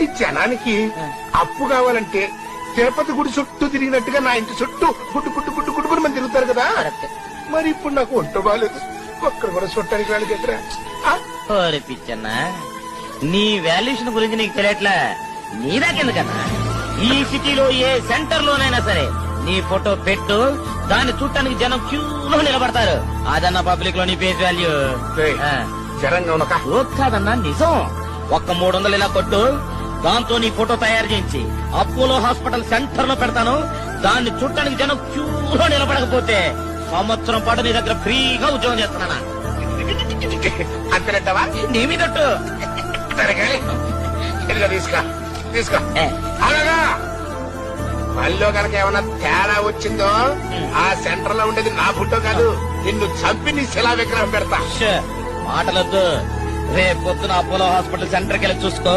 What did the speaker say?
ఈ జనానికి అప్పు కావాలంటే తిరుపతి గుడి చుట్టూ తిరిగినట్టుగా నా ఇంటి చుట్టూ గుడ్డు గుడ్డు గుడ్డు గుడ్డు మంది తిరుగుతారు కదా. మరి ఇప్పుడు నాకు ఒంట బాగాలేదు ఒక్కరు కూడా చుట్టానికి? ఓరి పిచ్చన్న నీ వాల్యుయేషన్ గురించి నీకు తెలియట్లా? నీదాకెందుకన్నా ఈ సిటీలో ఏ సెంటర్ లోనైనా సరే నీ ఫోటో పెట్టు దాన్ని చూడటానికి జనం క్యూలో నిలబడతారు. అదన్న పబ్లిక్లో నీ ఫేస్ వాల్యూ. ఉన్నక? జోక్ కాదన్నా నిజం. ఒక్క మూడు వందలు ఇలా కొట్టు దాంతో నీ ఫోటో తయారు చేయించి అపోలో హాస్పిటల్ సెంటర్లో పెడతాను. దాన్ని చూడటానికి జనం క్యూలో నిలబడకపోతే సంవత్సరం పాటు నీ దగ్గర ఫ్రీగా ఉద్యోగం చేస్తున్నానా? అంతేనంటావా? నీ ఇదిగో తీసుకో అలాగా? మళ్ళీ కనుక ఏమైనా తేడా వచ్చిందో ఆ సెంటర్లో ఉండేది నా ఫోటో కాదు నిన్ను చంపి నీ శిలా విగ్రహం పెడతా మాటలొద్దు. రేపు పొద్దున అపోలో హాస్పిటల్ సెంటర్కి వెళ్ళి చూసుకో.